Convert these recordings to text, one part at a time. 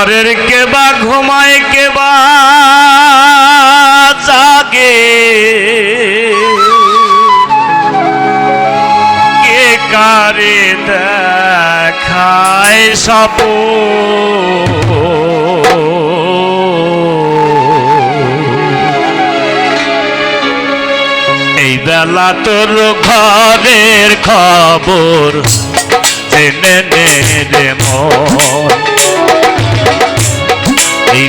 ঘরের কে বা ঘুমায় কে বা জাগে। কে কারে দেখায় সপ এই বেলা তোর ঘরের খবর জেনে নে রে মন।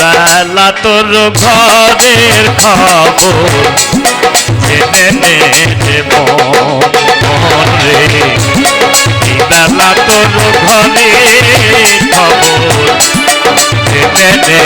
বেলা তোর ঘরের খবর জেনে নে মন মন রে। বেলা তোর ঘরের খবর জেনে নে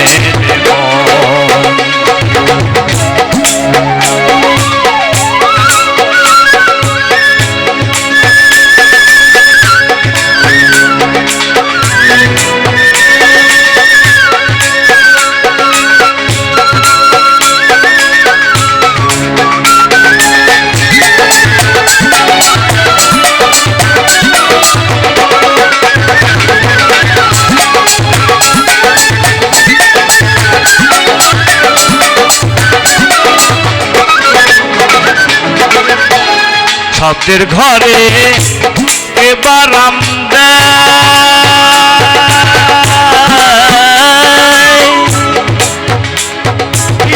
শব্দের ঘরে এবার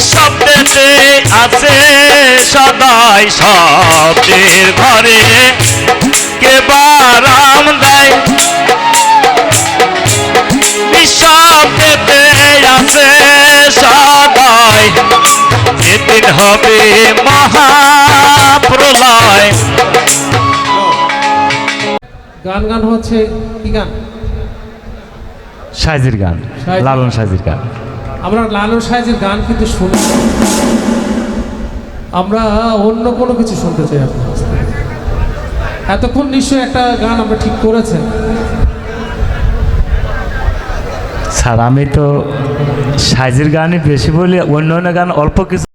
শব্দেতে আছে সদাই শব্দের ঘরে? কেবার আম দেয় নিঃশব্দেতে আছে সদাই হবে মহাপ্রলয়। গান গান হচ্ছে কি গান? সাইজির গান লালন সাইজির গান। আমরা লালন গান কিন্তু শুনি। আমরা অন্য কোনো কিছু শুনতে চাই আপনার এতক্ষণ নিশ্চয়ই একটা গান আমরা ঠিক করেছেন। স্যার আমি তো সাইজির গানই বেশি বলি অন্য অন্য গান অল্প কিছু